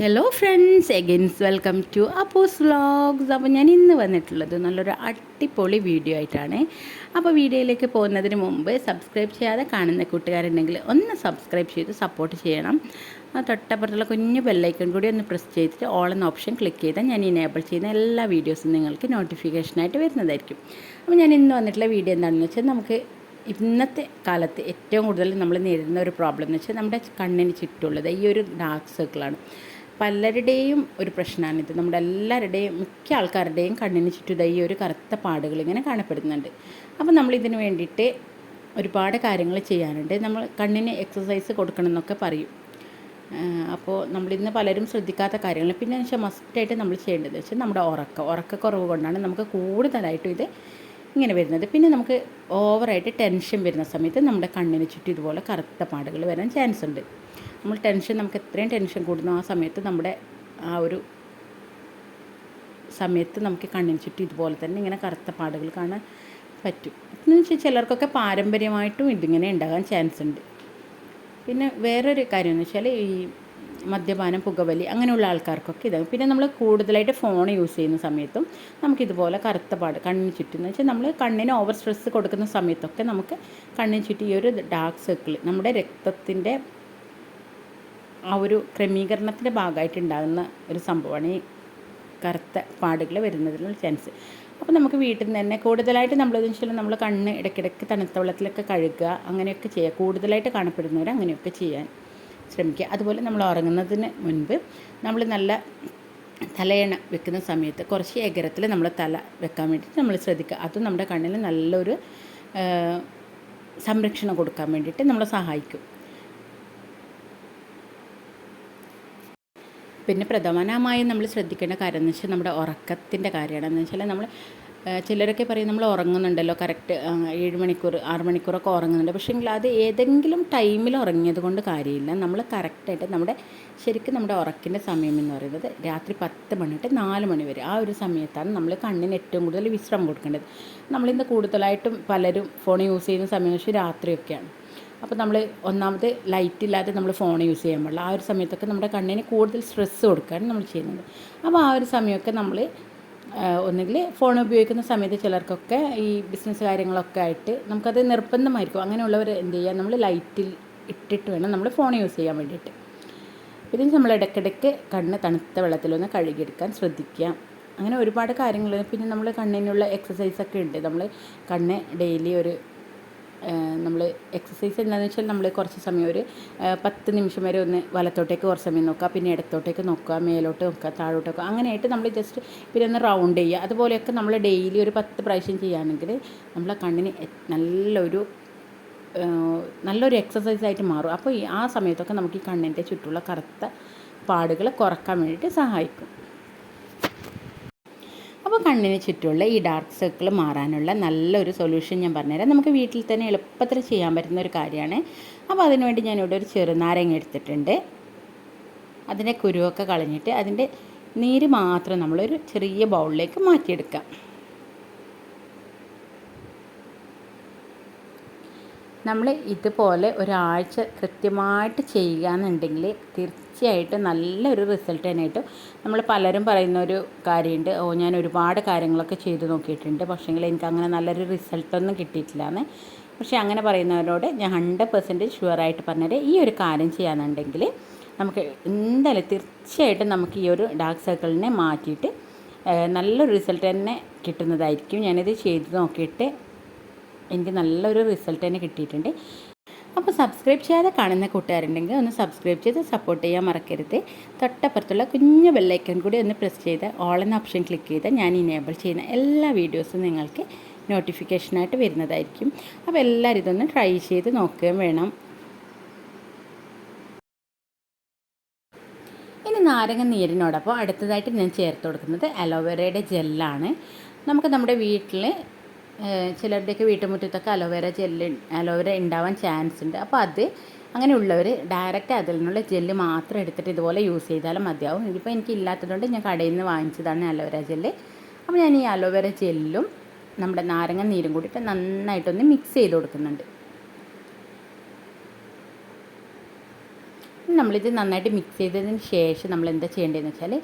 Hello friends again welcome to അപ്പോസ് vlogs അപ്പോൾ ഞാൻ ഇന്ന് വന്നിട്ടുള്ളത് നല്ലൊരു അടിപൊളി വീഡിയോ ആയിട്ടാണ്. അപ്പോൾ വീഡിയോയിലേക്ക് പോകുന്നതിന് മുമ്പ് സബ്സ്ക്രൈബ് ചെയ്യാതെ കാണുന്ന കൂട്ടുകാരുണ്ടെങ്കിൽ ഒന്ന് സബ്സ്ക്രൈബ് ചെയ്ത് സപ്പോർട്ട് ചെയ്യണം. ആ തൊട്ടപ്പുറത്തുള്ള കുഞ്ഞു ബെല്ലൈക്കൺ കൂടി ഒന്ന് പ്രസ് ചെയ്തിട്ട് ഓൾ എന്ന ഓപ്ഷൻ ക്ലിക്ക് ചെയ്താൽ ഞാൻ ഇനേബിൾ ചെയ്യുന്ന എല്ലാ വീഡിയോസും നിങ്ങൾക്ക് നോട്ടിഫിക്കേഷനായിട്ട് വരുന്നതായിരിക്കും. അപ്പോൾ ഞാൻ ഇന്ന് വന്നിട്ടുള്ള വീഡിയോ എന്താണെന്ന് വെച്ചാൽ നമുക്ക് ഇന്നത്തെ കാലത്ത് ഏറ്റവും കൂടുതൽ നമ്മൾ നേരിടുന്ന ഒരു പ്രോബ്ലം എന്ന് വെച്ചാൽ നമ്മുടെ കണ്ണിന് ചുറ്റുള്ളത് ഈ ഒരു ഡാർക്ക് സർക്കിളാണ് പലരുടെയും ഒരു പ്രശ്നമാണിത്. നമ്മുടെ എല്ലാവരുടെയും മിക്ക ആൾക്കാരുടെയും കണ്ണിന് ചുറ്റും ഈ ഒരു കറുത്ത പാടുകൾ ഇങ്ങനെ കാണപ്പെടുന്നുണ്ട്. അപ്പോൾ നമ്മൾ ഇതിന് വേണ്ടിയിട്ട് ഒരുപാട് കാര്യങ്ങൾ ചെയ്യാനുണ്ട്. നമ്മൾ കണ്ണിന് എക്സസൈസ് കൊടുക്കണം എന്നൊക്കെ പറയും. അപ്പോൾ നമ്മളിന്ന് പലരും ശ്രദ്ധിക്കാത്ത കാര്യങ്ങൾ. പിന്നെ വെച്ചാൽ മസ്റ്റായിട്ട് നമ്മൾ ചെയ്യേണ്ടത് വെച്ചാൽ നമ്മുടെ ഉറക്കം. ഉറക്കക്കുറവ് കൊണ്ടാണ് നമുക്ക് കൂടുതലായിട്ടും ഇത് ഇങ്ങനെ വരുന്നത്. പിന്നെ നമുക്ക് ഓവറായിട്ട് ടെൻഷൻ വരുന്ന സമയത്ത് നമ്മുടെ കണ്ണിന് ചുറ്റും ഇതുപോലെ കറുത്ത പാടുകൾ വരാൻ ചാൻസ് ഉണ്ട്. നമ്മൾ ടെൻഷൻ നമുക്ക് എത്രയും ടെൻഷൻ കൂടുന്നു. ആ സമയത്ത് നമ്മുടെ ആ ഒരു സമയത്ത് നമുക്ക് കണ്ണിന് ചുറ്റും ഇതുപോലെ തന്നെ ഇങ്ങനെ കറുത്ത പാടുകൾ കാണാൻ പറ്റും. എന്ന് വെച്ചാൽ ചിലർക്കൊക്കെ പാരമ്പര്യമായിട്ടും ഇതിങ്ങനെ ഉണ്ടാകാൻ ചാൻസ് ഉണ്ട്. പിന്നെ വേറൊരു കാര്യം എന്ന് വെച്ചാൽ ഈ മദ്യപാനം പുകവലി അങ്ങനെയുള്ള ആൾക്കാർക്കൊക്കെ ഇതാകും. പിന്നെ നമ്മൾ കൂടുതലായിട്ട് ഫോൺ യൂസ് ചെയ്യുന്ന സമയത്തും നമുക്കിതുപോലെ കറുത്ത പാട് കണ്ണിന് ചുറ്റും എന്ന് വെച്ചാൽ നമ്മൾ കണ്ണിന് ഓവർ സ്ട്രെസ് കൊടുക്കുന്ന സമയത്തൊക്കെ നമുക്ക് കണ്ണിന് ചുറ്റും ഈ ഒരു ഡാർക്ക് സർക്കിൾ നമ്മുടെ രക്തത്തിന്റെ ആ ഒരു ക്രമീകരണത്തിന്റെ ഭാഗമായിട്ട് ഉണ്ടാകുന്ന ഒരു സംഭവമാണ് ഈ കറുത്ത പാടുകൾ വരുന്നതിനുള്ള ചാൻസ് അപ്പോൾ നമുക്ക് വീട്ടിൽ നിന്ന് തന്നെ കൂടുതലായിട്ട് നമ്മളതെന്ന് വെച്ചാൽ നമ്മൾ കണ്ണ് ഇടയ്ക്കിടയ്ക്ക് തണുത്ത വെള്ളത്തിലൊക്കെ കഴുകുക അങ്ങനെയൊക്കെ ചെയ്യുക. കൂടുതലായിട്ട് കാണപ്പെടുന്നവർ അങ്ങനെയൊക്കെ ചെയ്യാൻ ശ്രമിക്കുക. അതുപോലെ നമ്മൾ ഉറങ്ങുന്നതിന് മുൻപ് നമ്മൾ നല്ല തലയണ വെക്കുന്ന സമയത്ത് കുറച്ച് ഏകരത്തിൽ നമ്മൾ തല വെക്കാൻ വേണ്ടിയിട്ട് നമ്മൾ ശ്രദ്ധിക്കുക. അതും നമ്മുടെ കണ്ണിന് നല്ലൊരു സംരക്ഷണം കൊടുക്കാൻ വേണ്ടിയിട്ട് നമ്മളെ സഹായിക്കും. പിന്നെ പ്രധാനമായും നമ്മൾ ശ്രദ്ധിക്കേണ്ട കാര്യം എന്ന് വെച്ചാൽ നമ്മുടെ ഉറക്കത്തിന്റെ കാര്യമാണ്. എന്ന് വെച്ചാൽ നമ്മൾ ചിലരൊക്കെ പറയും നമ്മൾ ഉറങ്ങുന്നുണ്ടല്ലോ കറക്റ്റ് ഏഴ് മണിക്കൂർ ആറ് മണിക്കൂറൊക്കെ ഉറങ്ങുന്നുണ്ട്. പക്ഷേങ്കിൽ അത് ഏതെങ്കിലും ടൈമിൽ ഉറങ്ങിയത് കൊണ്ട് കാര്യമില്ല. നമ്മൾ കറക്റ്റായിട്ട് നമ്മുടെ ശരിക്കും നമ്മുടെ ഉറക്കിന്റെ സമയം എന്ന് പറയുന്നത് രാത്രി പത്ത് മണി തൊട്ട് നാല് മണി വരെ ആ ഒരു സമയത്താണ് നമ്മൾ കണ്ണിന് ഏറ്റവും കൂടുതൽ വിശ്രമം കൊടുക്കേണ്ടത്. നമ്മളിന്ന് കൂടുതലായിട്ടും പലരും ഫോൺ യൂസ് ചെയ്യുന്ന സമയം വെച്ചാൽ രാത്രിയൊക്കെയാണ്. അപ്പോൾ നമ്മൾ ഒന്നാമത് ലൈറ്റ് ഇല്ലാതെ നമ്മൾ ഫോൺ യൂസ് ചെയ്യാൻ പാടില്ല. ആ ഒരു സമയത്തൊക്കെ നമ്മുടെ കണ്ണിന് കൂടുതൽ സ്ട്രെസ്സ് കൊടുക്കുകയാണ് നമ്മൾ ചെയ്യുന്നത്. അപ്പോൾ ആ ഒരു സമയമൊക്കെ നമ്മൾ ഒന്നുകിൽ ഫോൺ ഉപയോഗിക്കുന്ന സമയത്ത് ചിലർക്കൊക്കെ ഈ ബിസിനസ് കാര്യങ്ങളൊക്കെ ആയിട്ട് നമുക്കത് നിർബന്ധമായിരിക്കും. അങ്ങനെയുള്ളവർ എന്ത് ചെയ്യുക നമ്മൾ ലൈറ്റിൽ ഇട്ടിട്ട് വേണം നമ്മൾ ഫോൺ യൂസ് ചെയ്യാൻ വേണ്ടിയിട്ട്. ഇതിന് നമ്മൾ ഇടയ്ക്കിടയ്ക്ക് കണ്ണ് തണുത്ത വെള്ളത്തിലൊന്ന് കഴുകിയെടുക്കാൻ ശ്രദ്ധിക്കുക. അങ്ങനെ ഒരുപാട് കാര്യങ്ങൾ പിന്നെ നമ്മൾ കണ്ണിനുള്ള എക്സസൈസൊക്കെ ഉണ്ട്. നമ്മൾ കണ്ണ് ഡെയിലി ഒരു നമ്മൾ എക്സസൈസ് എന്താണെന്ന് വെച്ചാൽ നമ്മൾ കുറച്ച് സമയം ഒരു പത്ത് നിമിഷം വരെ ഒന്ന് വലത്തോട്ടേക്ക് കുറച്ച് സമയം നോക്കുക. പിന്നെ ഇടത്തോട്ടേക്ക് നോക്കുക മേലോട്ട് നോക്കുക താഴോട്ട് നോക്കുക. അങ്ങനെയായിട്ട് നമ്മൾ ജസ്റ്റ് പിന്നെ ഒന്ന് റൗണ്ട് ചെയ്യുക. അതുപോലെയൊക്കെ നമ്മൾ ഡെയിലി ഒരു പത്ത് പ്രാവശ്യം ചെയ്യുകയാണെങ്കിൽ നമ്മളെ കണ്ണിന് നല്ലൊരു നല്ലൊരു എക്സസൈസ് ആയിട്ട് മാറും. അപ്പോൾ ആ സമയത്തൊക്കെ നമുക്ക് ഈ കണ്ണിന്റെ ചുറ്റുള്ള കറുത്ത പാടുകൾ കുറയ്ക്കാൻ വേണ്ടിയിട്ട് സഹായിക്കും. അപ്പോൾ കണ്ണിന് ചുറ്റുമുള്ള ഈ ഡാർക്ക് സർക്കിൾ മാറാനുള്ള നല്ലൊരു സൊല്യൂഷൻ ഞാൻ പറഞ്ഞുതരാം. നമുക്ക് വീട്ടിൽ തന്നെ എളുപ്പത്തിൽ ചെയ്യാൻ പറ്റുന്ന ഒരു കാര്യമാണ്. അപ്പോൾ അതിനുവേണ്ടി ഞാനിവിടെ ഒരു ചെറുനാരങ്ങ എടുത്തിട്ടുണ്ട്. അതിന്റെ കുരുവൊക്കെ കളഞ്ഞിട്ട് അതിന്റെ നീര് മാത്രം നമ്മളൊരു ചെറിയ ബൗളിലേക്ക് മാറ്റിയെടുക്കാം. നമ്മൾ ഇതുപോലെ ഒരാഴ്ച കൃത്യമായിട്ട് ചെയ്യുക എന്നുണ്ടെങ്കിൽ തീർച്ചയായിട്ടും നല്ലൊരു റിസൾട്ട് തന്നെയായിട്ട് നമ്മൾ പലരും പറയുന്ന ഒരു കാര്യമുണ്ട്. ഓ ഞാൻ ഒരുപാട് കാര്യങ്ങളൊക്കെ ചെയ്ത് നോക്കിയിട്ടുണ്ട്. പക്ഷേങ്കിൽ എനിക്ക് അങ്ങനെ നല്ലൊരു റിസൾട്ടൊന്നും കിട്ടിയിട്ടില്ല എന്ന് പക്ഷേ അങ്ങനെ പറയുന്നവരോട് ഞാൻ ഹൺഡ്രഡ് പെർസെന്റേജ് ഷുവറായിട്ട് പറഞ്ഞത് ഈ ഒരു കാര്യം ചെയ്യാന്നുണ്ടെങ്കിൽ നമുക്ക് എന്തായാലും തീർച്ചയായിട്ടും നമുക്ക് ഈ ഒരു ഡാർക്ക് സർക്കിളിനെ മാറ്റിയിട്ട് നല്ലൊരു റിസൾട്ട് തന്നെ കിട്ടുന്നതായിരിക്കും. ഞാനിത് ചെയ്ത് നോക്കിയിട്ട് എനിക്ക് നല്ലൊരു റിസൾട്ട് തന്നെ കിട്ടിയിട്ടുണ്ട്. അപ്പോൾ സബ്സ്ക്രൈബ് ചെയ്യാതെ കാണുന്ന കൂട്ടുകാരുണ്ടെങ്കിൽ ഒന്ന് സബ്സ്ക്രൈബ് ചെയ്ത് സപ്പോർട്ട് ചെയ്യാൻ മറക്കരുത്. തൊട്ടപ്പുറത്തുള്ള കുഞ്ഞു ബെല്ലൈക്കൺ കൂടി ഒന്ന് പ്രസ് ചെയ്ത് ഓൾ എന്ന ഓപ്ഷൻ ക്ലിക്ക് ചെയ്താൽ ഞാൻ ഇനേബിൾ ചെയ്യുന്ന എല്ലാ വീഡിയോസും നിങ്ങൾക്ക് നോട്ടിഫിക്കേഷനായിട്ട് വരുന്നതായിരിക്കും. അപ്പോൾ എല്ലാവരും ഇതൊന്ന് ട്രൈ ചെയ്ത് നോക്കുകയും വേണം. ഇനി നാരങ്ങ നീരിനോടൊപ്പം അടുത്തതായിട്ട് ഞാൻ ചേർത്ത് കൊടുക്കുന്നത് അലോവേരയുടെ ജെല്ലാണ് നമുക്ക് നമ്മുടെ വീട്ടിൽ ചിലരുടെയൊക്കെ വീട്ടുമുറ്റത്തൊക്കെ aloe vera gel aloe vera ഉണ്ടാവാൻ ചാൻസ് ഉണ്ട് അപ്പോൾ അത് അങ്ങനെ അങ്ങനെയുള്ളവർ ഡയറക്റ്റ് അതിൽ നിന്നുള്ള ജെല്ല് മാത്രം എടുത്തിട്ട് ഇതുപോലെ യൂസ് ചെയ്താലും മതിയാവും. ഇതിപ്പോൾ എനിക്ക് ഇല്ലാത്തതുകൊണ്ട് ഞാൻ കടയിൽ നിന്ന് വാങ്ങിച്ചതാണ് അലോവേര ജെല്ല് അപ്പോൾ ഞാൻ ഈ അലോവേര ജെല്ലും നമ്മുടെ നാരങ്ങ നീരും കൂടിയിട്ട് നന്നായിട്ടൊന്ന് മിക്സ് ചെയ്ത് കൊടുക്കുന്നുണ്ട്. നമ്മളിത് നന്നായിട്ട് മിക്സ് ചെയ്തതിന് ശേഷം നമ്മൾ എന്താ ചെയ്യേണ്ടതെന്ന് വെച്ചാൽ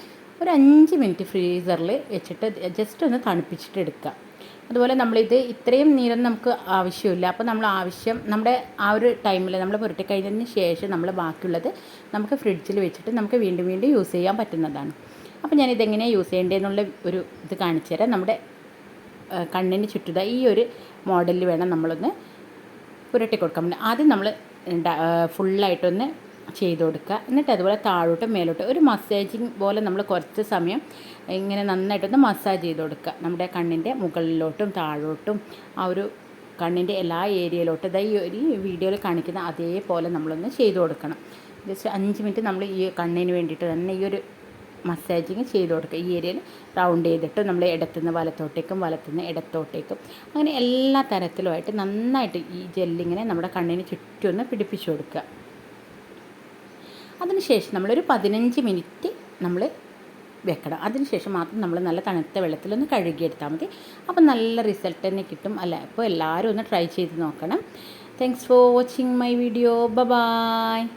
ഒരു അഞ്ച് മിനിറ്റ് ഫ്രീസറിൽ വെച്ചിട്ട് ജസ്റ്റ് ഒന്ന് തണുപ്പിച്ചിട്ട് എടുക്കുക അതുപോലെ നമ്മളിത് ഇത്രയും നീരം നമുക്ക് ആവശ്യമില്ല. അപ്പോൾ നമ്മൾ ആവശ്യം നമ്മുടെ ആ ഒരു ടൈമിൽ നമ്മൾ പുരട്ടി കഴിഞ്ഞതിന് ശേഷം നമ്മൾ ബാക്കിയുള്ളത് നമുക്ക് ഫ്രിഡ്ജിൽ വെച്ചിട്ട് നമുക്ക് വീണ്ടും വീണ്ടും യൂസ് ചെയ്യാൻ പറ്റുന്നതാണ്. അപ്പോൾ ഞാൻ ഇതെങ്ങനെ യൂസ് ചെയ്യേണ്ടതെന്നുള്ള ഒരു ഇത് കാണിച്ചു തരാം. നമ്മുടെ കണ്ണിന് ചുറ്റുത ഈ ഒരു മോഡലിൽ വേണം നമ്മളൊന്ന് പുരട്ടി കൊടുക്കാൻ ആദ്യം നമ്മൾ ഫുള്ളായിട്ടൊന്ന് ചെയ്ത് കൊടുക്കുക. എന്നിട്ട് അതുപോലെ താഴോട്ട് മേലോട്ട് ഒരു മസാജിങ് പോലെ നമ്മൾ കുറച്ച് സമയം ഇങ്ങനെ നന്നായിട്ടൊന്ന് മസാജ് ചെയ്ത് കൊടുക്കുക. നമ്മുടെ കണ്ണിന്റെ മുകളിലോട്ടും താഴോട്ടും ആ ഒരു കണ്ണിന്റെ എല്ലാ ഏരിയയിലോട്ടും ഇതാ ഈ ഒരു വീഡിയോയിൽ കാണിക്കുന്ന അതേപോലെ നമ്മളൊന്ന് ചെയ്ത് കൊടുക്കണം. ജസ്റ്റ് അഞ്ച് മിനിറ്റ് നമ്മൾ ഈ കണ്ണിന് വേണ്ടിയിട്ട് തന്നെ ഈ ഒരു മസാജിങ് ചെയ്ത് കൊടുക്കുക. ഈ ഏരിയയിൽ റൗണ്ട് ചെയ്തിട്ട് നമ്മൾ ഇടത്തുനിന്ന് വലത്തോട്ടേക്കും വലത്തുനിന്ന് ഇടത്തോട്ടേക്കും അങ്ങനെ എല്ലാ തരത്തിലുമായിട്ട് നന്നായിട്ട് ഈ ജെല്ലിങ്ങനെ നമ്മുടെ കണ്ണിന് ചുറ്റും ഒന്ന് പിടിപ്പിച്ചു കൊടുക്കുക. അതിനുശേഷം നമ്മളൊരു പതിനഞ്ച് മിനിറ്റ് നമ്മൾ വെക്കണം. അതിനുശേഷം മാത്രം നമ്മൾ നല്ല തണുത്ത വെള്ളത്തിലൊന്ന് കഴുകിയെടുത്താൽ മതി. അപ്പം നല്ല റിസൾട്ട് തന്നെ കിട്ടും. അല്ല? അപ്പോൾ എല്ലാവരും ഒന്ന് ട്രൈ ചെയ്ത് നോക്കണം. Thanks for watching my video ബ ബായ്